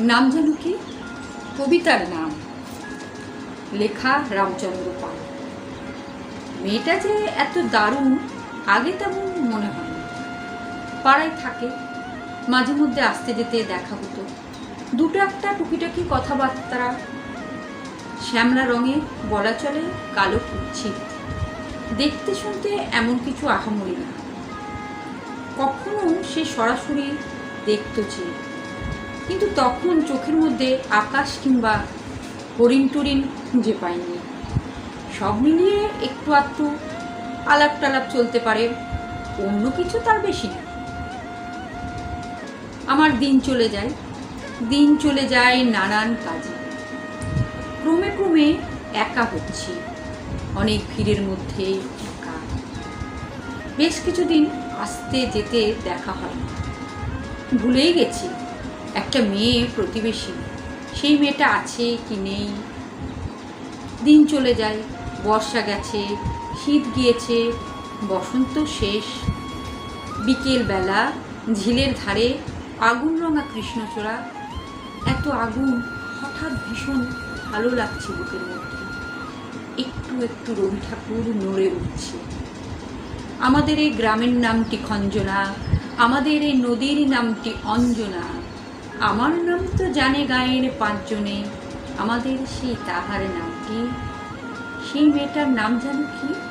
নাম যেন কি? কবিতার নাম। লেখা রামচন্দ্র পাল। মেয়েটা যে এত দারুণ, আগে তেমন মনে হয় না। পাড়ায় থাকে, মাঝে মধ্যে আসতে যেতে দেখা হতো। দুটো একটা টুকিটাকি কথাবার্তা, শ্যামলা রঙে বলা চলে কালো কুচ্ছিত দেখতে শুনতে এমন কিছু আহামরি না। কখনো সে সরাসরি দেখতো যে কিন্তু তখন চোখের মধ্যে আকাশ কিংবা হরিণ টরিণ খুঁজে পাইনি। সব মিলিয়ে একটু আধটু আলাপ টালাপ চলতে পারে, অন্য কিছু তার বেশি না। আমার দিন চলে যায়, দিন চলে যায় নানান কাজে। ক্রমে ক্রমে একা হচ্ছি, অনেক ভিড়ের মধ্যে একা। বেশ কিছুদিন আসতে যেতে দেখা হয় ভুলেই গেছি। একটা মেয়ে প্রতিবেশী। সেই মেয়েটা আছে কি নেই? দিন চলে যায়, বর্ষা গেছে, শীত গিয়েছে, বসন্ত শেষ। বিকেলবেলা ঝিলের ধারে আগুন রঙা কৃষ্ণচূড়া। এত আগুন হঠাৎ ভীষণ ভালো লাগছে বুকের মধ্যে। একটু একটু রবি ঠাকুর নড়ে উঠছে। আমাদের এই গ্রামের নামটি খঞ্জনা, আমাদের এই নদীর নামটি অঞ্জনা। আমার নাম তো জানে গায়ের পাঁচজনে। আমাদের সেই তাহার নাম কি? সেই মেয়েটার নাম জানো কি?